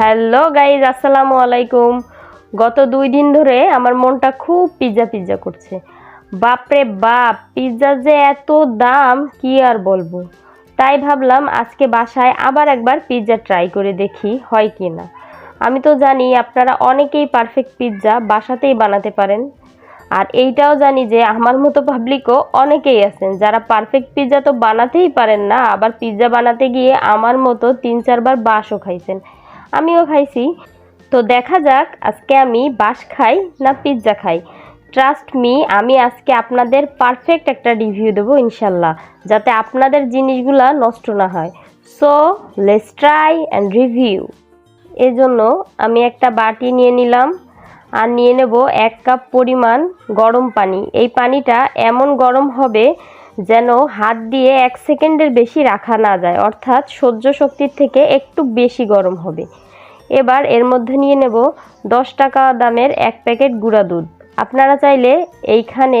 Hello guys, আসসালামু আলাইকুম। গত দুই দিন ধরে আমার মনটা খুব পিৎজা পিৎজা করছে। বাপরে বাপ পিৎজার যে এত দাম, কি আর বলব? তাই ভাবলাম আজকে বাসায় আবার একবার পিৎজা ট্রাই করে দেখি হয় কি না। আমি তো জানি আপনারা অনেকেই পারফেক্ট পিৎজা বাসাতেই বানাতে পারেন। আর এইটাও জানি যে আমার মতো পাবলিকও অনেকেই আছেন যারা পারফেক্ট পিৎজা তো বানাতেই পারেন না, আবার পিৎজা বানাতে গিয়ে আমার মতো তিন চারবার বাসও খাইছেন। আমিও খাইছি। তো দেখা যাক আজকে আমি বাস খাই না পিৎজা খাই। ট্রাস্ট মি আমি আজকে আপনাদের পারফেক্ট একটা রিভিউ দেবো ইনশাল্লাহ, যাতে আপনাদের জিনিসগুলা নষ্ট না হয়। So let's try and review এজন্য আমি একটা বাটি নিয়ে নিলাম আর নিয়ে নেব এক কাপ পরিমাণ গরম পানি। এই পানিটা এমন গরম হবে যেন হাত দিয়ে এক সেকেন্ডের বেশি রাখা না যায়, অর্থাৎ সহ্য শক্তির থেকে একটু বেশি গরম হবে। এবার এর মধ্যে নিয়ে নেব দশ টাকা দামের এক প্যাকেট গুঁড়া দুধ। আপনারা চাইলে এইখানে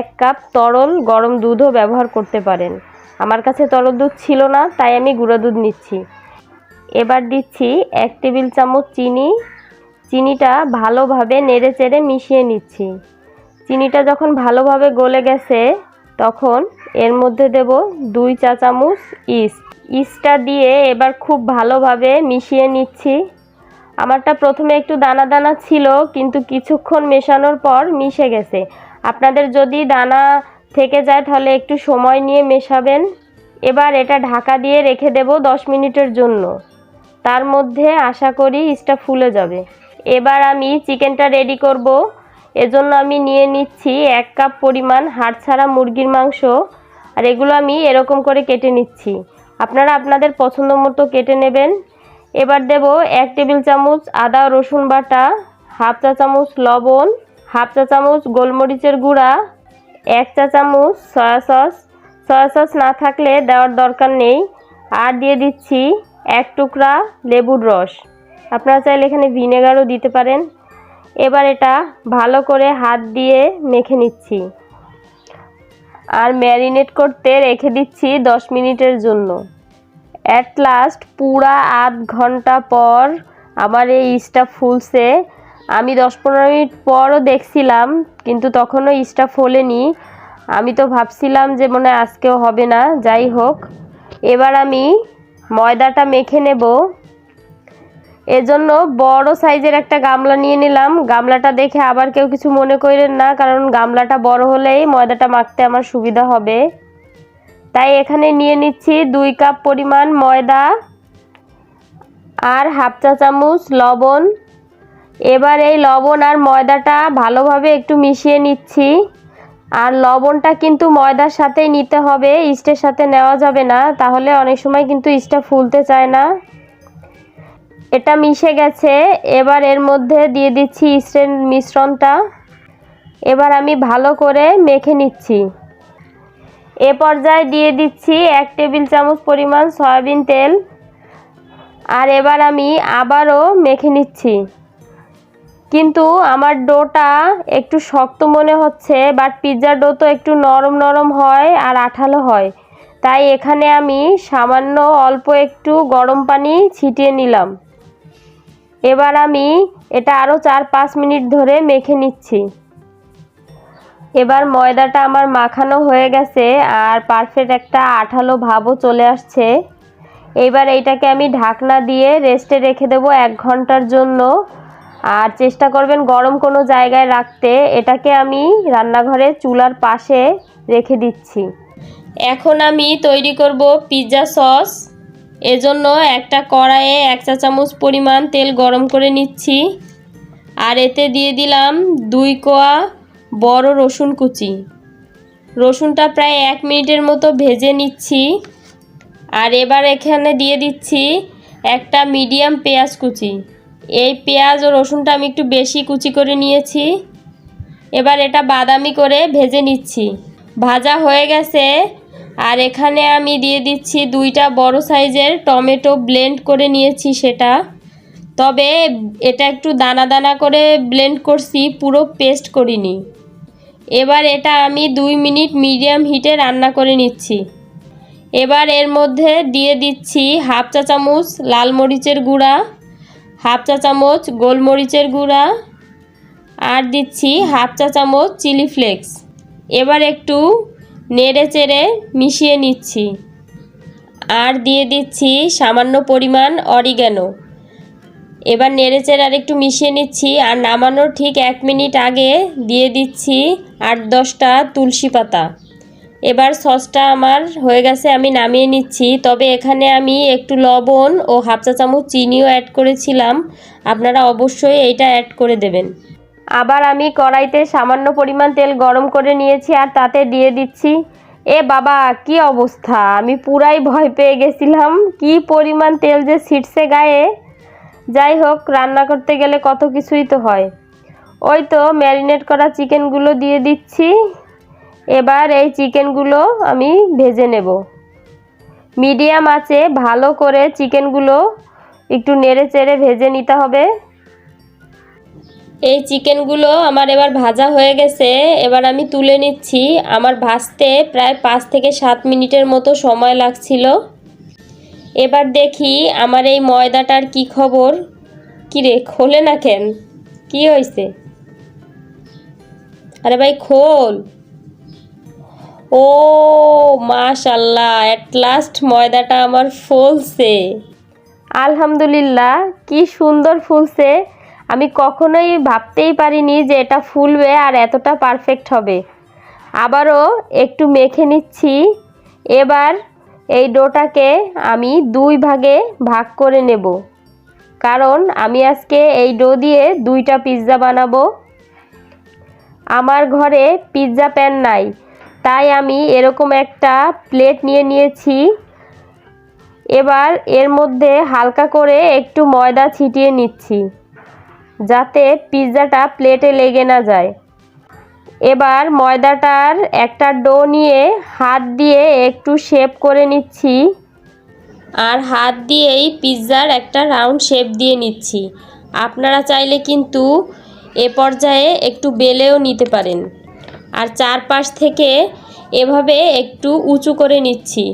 এক কাপ তরল গরম দুধও ব্যবহার করতে পারেন। আমার কাছে তরল দুধ ছিল না, তাই আমি গুঁড়া দুধ নিচ্ছি। এবার দিচ্ছি এক টেবিল চামচ চিনি। চিনিটা ভালোভাবে নেড়ে চেড়ে মিশিয়ে নিচ্ছি। চিনিটা যখন ভালোভাবে গলে গেছে তখন এর মধ্যে দেব দুই চা চামচ ইস্ট। ইস্টটা দিয়ে এবার খুব ভালোভাবে মিশিয়ে নিচ্ছি। আমারটা প্রথমে একটু দানা দানা ছিল, কিন্তু কিছুক্ষণ মেশানোর পর মিশে গেছে। আপনাদের যদি দানা থেকে যায়, তাহলে একটু সময় নিয়ে মেশাবেন। এবার এটা ঢাকা দিয়ে রেখে দেব দশ মিনিটের জন্য। তার মধ্যে আশা করি ইস্টটা ফুলে যাবে। এবার আমি চিকেনটা রেডি করব। এজন্য আমি নিয়ে নিচ্ছি এক কাপ পরিমাণ হাড় ছাড়া মুরগির মাংস আর এগুলো আমি এরকম করে কেটে নিচ্ছি। আপনারা আপনাদের পছন্দ মতো কেটে নেবেন। এবার দেব এক টেবিল চামচ আদা, রসুন বাটা, হাফ চা চামচ লবণ, হাফ চা চামচ গোলমরিচের গুঁড়া, এক চা চামচ সয়া সস। সয়া সস না থাকলে দেওয়ার দরকার নেই। আর দিয়ে দিচ্ছি এক টুকরা লেবুর রস। আপনারা চাইলে এখানে ভিনেগারও দিতে পারেন। এবার এটা ভালো করে হাত দিয়ে মেখে নিচ্ছি। আর ম্যারিনেট করতে রেখে দিচ্ছি দশ মিনিটের জন্য। অ্যাট লাস্ট পুরা আধ ঘণ্টা পর আমার এই ইস্টা ফুলছে। আমি দশ পনেরো মিনিট পরও দেখছিলাম, কিন্তু তখনও ইস্টা ফোলেনি। আমি তো ভাবছিলাম যে মনে আজকেও হবে না, যাই হোক। এবার আমি ময়দাটা মেখে নেব। এজন্য বড় সাইজের একটা গামলা নিয়ে নিলাম। গামলাটা দেখে আবার কেউ কিছু মনে করেন না, কারণ গামলাটা বড় হলেই ময়দাটা মাখতে আমার সুবিধা হবে। তাই এখানে নিয়ে নিচ্ছি দুই কাপ পরিমাণ ময়দা আর হাফ চা চামচ লবণ। এবার এই লবণ আর ময়দাটা ভালোভাবে একটু মিশিয়ে নিচ্ছি। আর লবণটা কিন্তু ময়দার সাথেই নিতে হবে, ইস্টের সাথে নেওয়া যাবে না, তাহলে অনেক সময় কিন্তু ইস্টটা ফুলতে চায় না। এটা মিশে গেছে। এবার এর মধ্যে দিয়ে দিচ্ছি ইস্টের মিশ্রণটা। এবার আমি ভালো করে মেখে নিচ্ছি। এ পর্যায়ে দিয়ে দিচ্ছি এক টেবিল চামচ পরিমাণ সয়াবিন তেল। আর এবার আমি আবারও মেখে নিচ্ছি। কিন্তু আমার ডোটা একটু শক্ত মনে হচ্ছে, বাট পিৎজার ডো তো একটু নরম নরম হয় আর আঠালো হয়। তাই এখানে আমি সামান্য অল্প একটু গরম পানি ছিটিয়ে নিলাম। এবার আমি এটা আরও চার পাঁচ মিনিট ধরে মেখে নিচ্ছি। এবার ময়দাটা আমার মাখানো হয়ে গেছে আর পারফেক্ট একটা আঠালো ভাবও চলে আসছে। এবার এইটাকে আমি ঢাকনা দিয়ে রেস্টে রেখে দেবো এক ঘণ্টার জন্য। আর চেষ্টা করবেন গরম কোনো জায়গায় রাখতে। এটাকে আমি রান্নাঘরে চুলার পাশে রেখে দিচ্ছি। এখন আমি তৈরি করব পিৎজা সস এজন্য একটা কড়াইয়ে এক চা চামচ পরিমাণ তেল গরম করে নিচ্ছি। আর এতে দিয়ে দিলাম দুই কোয়া বড় রসুন কুচি। রসুনটা প্রায় এক মিনিটের মতো ভেজে নিচ্ছি। আর এবার এখানে দিয়ে দিচ্ছি একটা মিডিয়াম পেঁয়াজ কুচি। এই পেঁয়াজ ও রসুনটা আমি একটু বেশি কুচি করে নিয়েছি। এবার এটা বাদামি করে ভেজে নিচ্ছি। ভাজা হয়ে গেছে। আর এখানে আমি দিয়ে দিচ্ছি দুইটা বড় সাইজের টমেটো ব্লেন্ড করে নিয়েছি সেটা। তবে এটা একটু দানা দানা করে ব্লেন্ড করছি, পুরো পেস্ট করিনি। এবার এটা আমি দুই মিনিট মিডিয়াম হিটে রান্না করে নিচ্ছি। এবার এর মধ্যে দিয়ে দিচ্ছি হাফ চা চামচ লাল মরিচের গুঁড়া, হাফ চা চামচ গোলমরিচের গুঁড়া, আর দিচ্ছি হাফ চা চামচ চিলি ফ্লেক্স। এবার একটু নেড়ে চেড়ে মিশিয়ে নিচ্ছি। আর দিয়ে দিচ্ছি সামান্য পরিমাণ অরিগ্যানো এবার নেড়ে চেড়ে আর একটু মিশিয়ে নিচ্ছি আর নামানোর ঠিক এক মিনিট আগে দিয়ে দিচ্ছি আট দশটা তুলসী পাতা। এবার সসটা আমার হয়ে গেছে, আমি নামিয়ে নিচ্ছি। তবে এখানে আমি একটু লবণ ও হাফ চা চামচ চিনিও অ্যাড করেছিলাম। আপনারা অবশ্যই এইটা অ্যাড করে দেবেন। আবার আমি কড়াইতে সামান্য পরিমাণ তেল গরম করে নিয়েছি আর তাতে দিয়ে দিচ্ছি। এ বাবা, কি অবস্থা? আমি পুরাই ভয় পেয়ে গেছিলাম। কি পরিমাণ তেল যে ছিটছে গায়ে। যাই হোক, রান্না করতে গেলে কত কিছুই তো হয়। ওই তো ম্যারিনেট করা চিকেনগুলো দিয়ে দিচ্ছি। এবার এই চিকেনগুলো আমি ভেজে নেব। মিডিয়াম আছে, ভালো করে চিকেনগুলো একটু নেড়ে চেড়ে ভেজে নিতে হবে। এই চিকেনগুলো আমার এবার ভাজা হয়ে গেছে, এবার আমি তুলে নিচ্ছি। আমার ভাজতে প্রায় পাঁচ থেকে সাত মিনিটের মতো সময় লাগছিল। এবার দেখি আমার এই ময়দাটার কি খবর। কি রে খোলে না কেন? কি হয়েছে? আরে ভাই, খোল। ও, মাশাল্লাহ অ্যাট লাস্ট ময়দাটা আমার ফুলছে। আলহামদুলিল্লাহ, কি সুন্দর ফুলছে। আমি কখনোই ভাবতেই পারিনি যে এটা ফুলবে আর এতটা পারফেক্ট হবে। আবারও একটু মেখে নিচ্ছি। এবার এই ডোটাকে আমি দুই ভাগে ভাগ করে নেব। কারণ আমি আজকে এই ডো দিয়ে দুইটা পিৎজা বানাবো। আমার ঘরে পিৎজা প্যান নাই, তাই আমি এরকম একটা প্লেট নিয়ে নিয়েছি। এবার এর মধ্যে হালকা করে একটু ময়দা ছিটিয়ে নিচ্ছি। যাতে পিৎজাটা প্লেটে লেগে না যায়। এবার ময়দাটার একটা ডো নিয়ে হাত দিয়ে একটু শেপ করে নিচ্ছি। আর হাত দিয়েই পিৎজার একটা রাউন্ড শেপ দিয়ে নিচ্ছি। আপনারা চাইলে কিন্তু এ পর্যায়ে একটু বেলেও নিতে পারেন। আর চারপাশ থেকে এভাবে একটু উঁচু করে নিচ্ছি।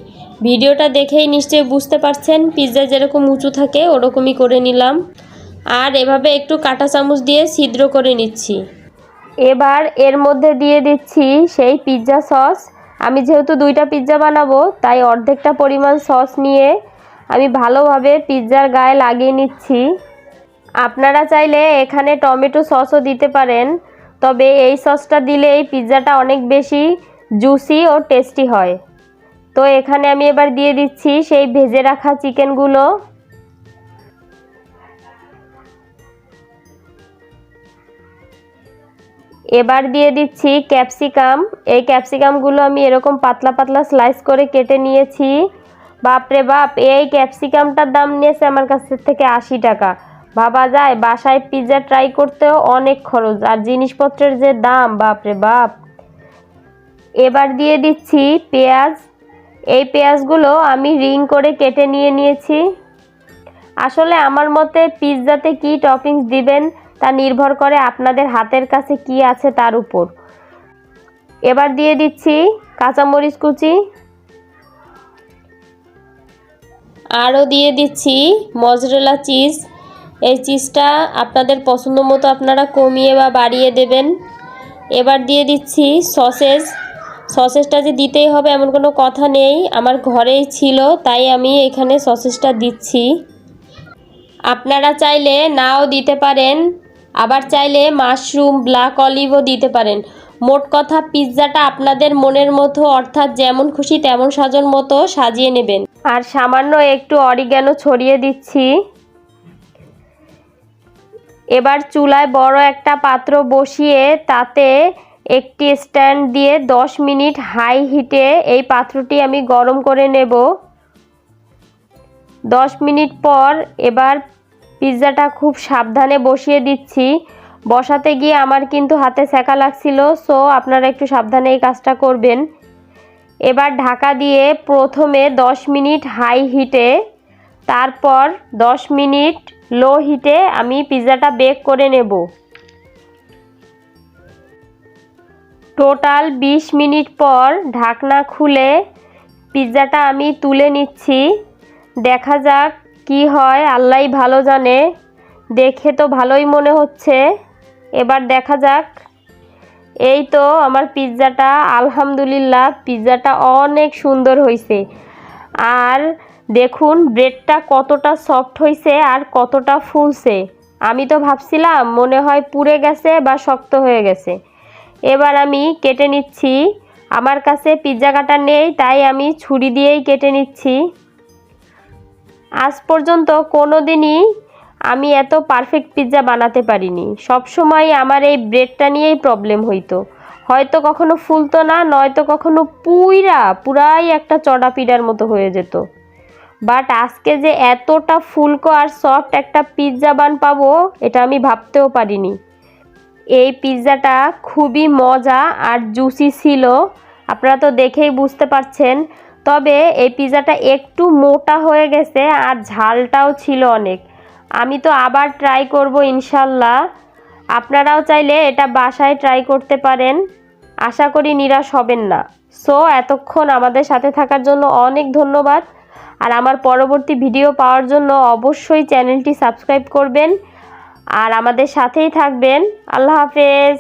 ভিডিওটা দেখেই নিশ্চয়ই বুঝতে পারছেন, পিৎজা যেরকম উঁচু থাকে ওরকমই করে নিলাম। আর এভাবে একটু কাঁটা চামচ দিয়ে ছিদ্র করে নিচ্ছি। এবার এর মধ্যে দিয়ে দিচ্ছি সেই পিৎজা সস আমি যেহেতু দুইটা পিৎজা বানাবো, তাই অর্ধেকটা পরিমাণ সস নিয়ে আমি ভালোভাবে পিৎজার গায়ে লাগিয়ে নিচ্ছি। আপনারা চাইলে এখানে টমেটো সসও দিতে পারেন, তবে এই সসটা দিলেই পিৎজাটা অনেক বেশি জুসি ও টেস্টি হয়। তো এখানে আমি এবার দিয়ে দিচ্ছি সেই ভেজে রাখা চিকেনগুলো এবার দিয়ে দিচ্ছি ক্যাপসিকাম। এই ক্যাপসিকামগুলো আমি এরকম পাতলা পাতলা স্লাইস করে কেটে নিয়েছি। বাপরে বাপ, এই ক্যাপসিকামটার দাম নিয়েছে আমার কাছ থেকে আশি টাকা। ভাবা যায়, বাসায় পিৎজা ট্রাই করতেও অনেক খরচ। আর জিনিসপত্রের যে দাম বাপরে বাপ। এবার দিয়ে দিচ্ছি পেঁয়াজ। এই পেঁয়াজগুলো আমি রিং করে কেটে নিয়ে নিয়েছি। আসলে আমার মতে পিৎজাতে কি টপিংস দিবেন? তা নির্ভর করে আপনাদের হাতের কাছে কি আছে তার উপর। এবার দিয়ে দিচ্ছি কাঁচামরিচ কুচি। আরও দিয়ে দিচ্ছি মজরেলা চিজ। এই চিজটা আপনাদের পছন্দ মতো আপনারা কমিয়ে বা বাড়িয়ে দেবেন। এবার দিয়ে দিচ্ছি সসেজ। সসেজটা যে দিতেই হবে এমন কোনো কথা নেই, আমার ঘরেই ছিল, তাই আমি এখানে সসেজটা দিচ্ছি। আপনারা চাইলে নাও দিতে পারেন। আবার চাইলে মাশরুম, ব্ল্যাক অলিভও দিতে পারেন। মোট কথা, পিৎজাটা আপনাদের মনের মতো, অর্থাৎ যেমন খুশি তেমন সাজন মতো সাজিয়ে নেবেন। আর সামান্য একটু অরিগ্যানো ছড়িয়ে দিচ্ছি। এবার চুলায় বড় একটা পাত্র বসিয়ে তাতে একটি স্ট্যান্ড দিয়ে 10 মিনিট হাই হিটে এই পাত্রটি আমি গরম করে নেব। 10 মিনিট পর এবার পিৎজাটা খুব সাবধানে বসিয়ে দিচ্ছি। বসাতে গিয়ে আমার কিন্তু হাতে সেকা লাগছিল সো আপনারা একটু সাবধানে এই কাজটা করবেন। এবার ঢাকা দিয়ে প্রথমে 10 মিনিট হাই হিটে, তারপর 10 মিনিট লো হিটে আমি পিৎজাটা বেক করে নেব। টোটাল 20 মিনিট পর ঢাকনা খুলে পিৎজাটা আমি তুলে নিচ্ছি। দেখা যাক কি হয়? আল্লাহ ভালো জানে। দেখে তো ভালোই মনে হচ্ছে। এবার দেখা যাক। এই তো আমার পিৎজাটা। আলহামদুলিল্লাহ, পিৎজাটা অনেক সুন্দর হয়েছে আর দেখুন, ব্রেডটা কতটা সফট হয়েছে আর কতটা ফুলছে। আমি তো ভাবছিলাম, মনে হয় পুড়ে গেছে বা শক্ত হয়ে গেছে। এবার আমি কেটে নিচ্ছি। আমার কাছে পিৎজা কাটা নেই, তাই আমি ছুরি দিয়েই কেটে নিচ্ছি। আজ পর্যন্ত কোনো দিনই আমি এত পারফেক্ট পিৎজা বানাতে পারিনি। সব সময় আমার এই ব্রেডটা নিয়েই প্রবলেম হইতো। হয়তো কখনো ফুলতো না, নয়তো কখনো পুইরা, পুরাই একটা চড়া পিড়ার মতো হয়ে যেত। বাট আজকে যে এতটা ফুলকো আর সফট একটা পিৎজা বান পাবো, এটা আমি ভাবতেও পারিনি। এই পিৎজাটা খুবই মজা আর জুসি ছিল। আপনারা তো দেখেই বুঝতে পারছেন তবে এই পিৎজাটা একটু মোটা হয়ে গেছে আর ঝালটাও ছিল অনেক। আমি তো আবার ট্রাই করব ইনশাল্লাহ। আপনারাও চাইলে এটা বাসায় ট্রাই করতে পারেন। আশা করি নিরাশ হবেন না। সো এতক্ষণ আমাদের সাথে থাকার জন্য অনেক ধন্যবাদ। আর আমার পরবর্তী ভিডিও পাওয়ার জন্য অবশ্যই চ্যানেলটি সাবস্ক্রাইব করবেন। আর আমাদের সাথেই থাকবেন। আল্লাহ হাফেজ।